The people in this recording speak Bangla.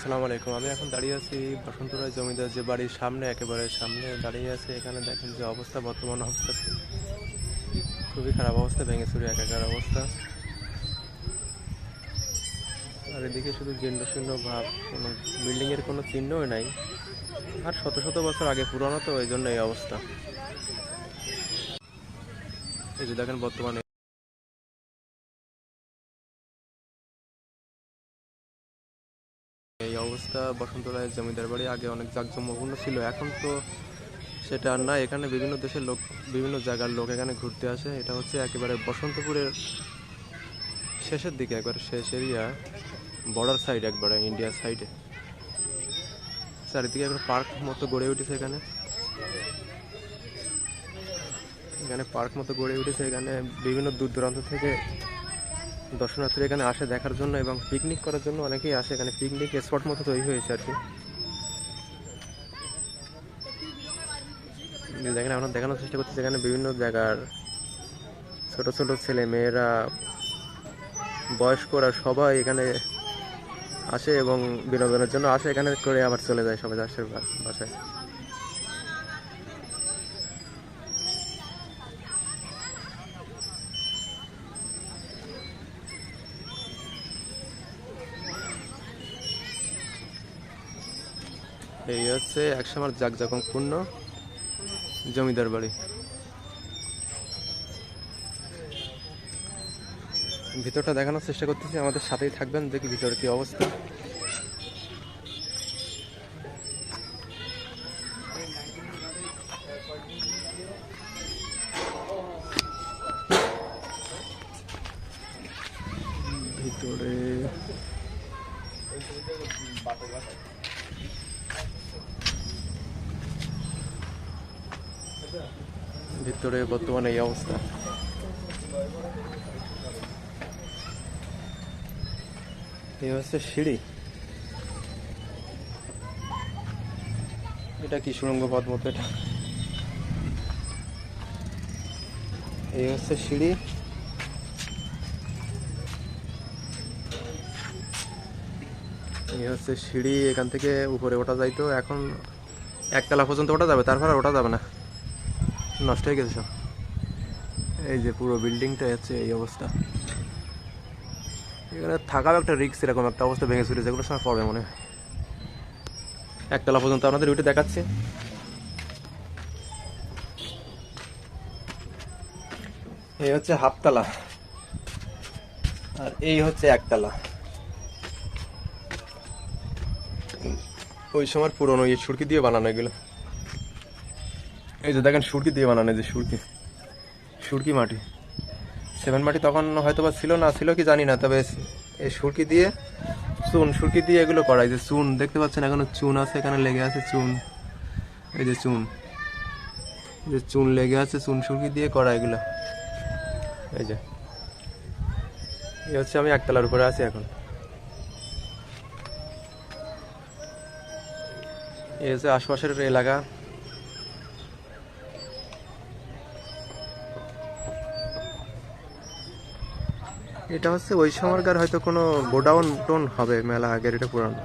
আসসালামু আলাইকুম। আমি এখন দাঁড়িয়ে আছি বসন্তরায় জমিদার যে বাড়ির সামনে, একেবারে সামনে দাঁড়িয়ে আছে। এখানে দেখেন যে অবস্থা, বর্তমান অবস্থা খুবই খারাপ অবস্থা, ভেঙে চুরে একাকার অবস্থা। আর এদিকে শুধু জীর্ণ শীর্ণ ভাব, কোনো বিল্ডিংয়ের কোনো চিহ্নই নাই। আর শত শত বছর আগে পুরনো তো, ওই জন্য এই অবস্থা। এই যে দেখেন বর্তমানে অবস্থা, বসন্ত রায়ের জমিদার বাড়ি, আগে অনেক জাঁকজমপূর্ণ ছিল, এখন তো সেটা আর না। এখানে বিভিন্ন দেশের লোক, বিভিন্ন জায়গার লোক এখানে ঘুরতে আসে। এটা হচ্ছে একেবারে বসন্তপুরের শেষের দিকে, একবারে শেষ এরিয়া বর্ডার সাইড একবারে ইন্ডিয়ার সাইডে চারিদিকে একবার পার্ক মতো গড়ে উঠেছে এখানে। এখানে পার্ক মতো গড়ে উঠেছে। এখানে বিভিন্ন দূর দূরান্ত থেকে দর্শনার্থীরা এখানে আসে দেখার জন্য এবং পিকনিক করার জন্য অনেকেই আসে। এখানে পিকনিক স্পট মতো তৈরি হয়েছে আর কি। দেখেন, আমরা দেখানোর চেষ্টা করছি এখানে বিভিন্ন জায়গার ছোট ছোট ছেলে মেয়েরা, বয়স্করা সবাই এখানে আসে এবং বিনোদনের জন্য আসে। এখানে করে আবার চলে যায় সবাই আসে বাসায়। এই হচ্ছে একসময় জাকজমকপূর্ণ জমিদার বাড়ি। ভিতরটা দেখানোর চেষ্টা করতেছি, আমাদের সাথেই থাকবেন, দেখি ভিতরে কি অবস্থা। ভিতরে ভিতরে বর্তমানে এই অবস্থা। এই হচ্ছে সিঁড়ি। এটা কি সুড়ঙ্গ পথ মতো এটা এই হচ্ছে সিঁড়ি। এই হচ্ছে সিঁড়ি, এখান থেকে উপরে ওঠা যাইতো এখন একতলা পর্যন্ত ওঠা যাবে, তারপর ওঠা যাবে না। নষ্ট হয়ে গেছে সব। এই যে পুরো বিল্ডিংটা হচ্ছে এই অবস্থা। এখানে থাকাও একটা রিক্স এরকম একটা অবস্থা ভেঙে চুরে যেগুলো সময় পড়বে মনে হয়। একতলা পর্যন্ত আপনাদের উঠে দেখাচ্ছে। এই হচ্ছে হাফতলা আর এই হচ্ছে একতলা ওই সময় পুরনো এই সুরকি দিয়ে বানানো এগুলো। এই যে দেখেন সুরকি দিয়ে বানানো যে সুরকি। সুরকি মাটি। সেভেন মাটি তখন হয়তো বা ছিল না, ছিল কি জানি না, তবে এই সুরকি দিয়ে চুন, সুরকি দিয়ে এগুলো করা যে চুন, দেখতে পাচ্ছেন এখনও চুন আছে, এখানে লেগে আছে চুন। এই যে চুন। যে চুন লেগে আছে, চুন, সুরকি দিয়ে করা এগুলো। এই যে। এই হচ্ছে আমি একতলার উপরে আছি এখন। এই হচ্ছে আশপাশের এলাকা। এটা হচ্ছে ওই সময়কার হয়তো কোনো গোডাউন টোন হবে মেলা আগের, এটা পুরানো।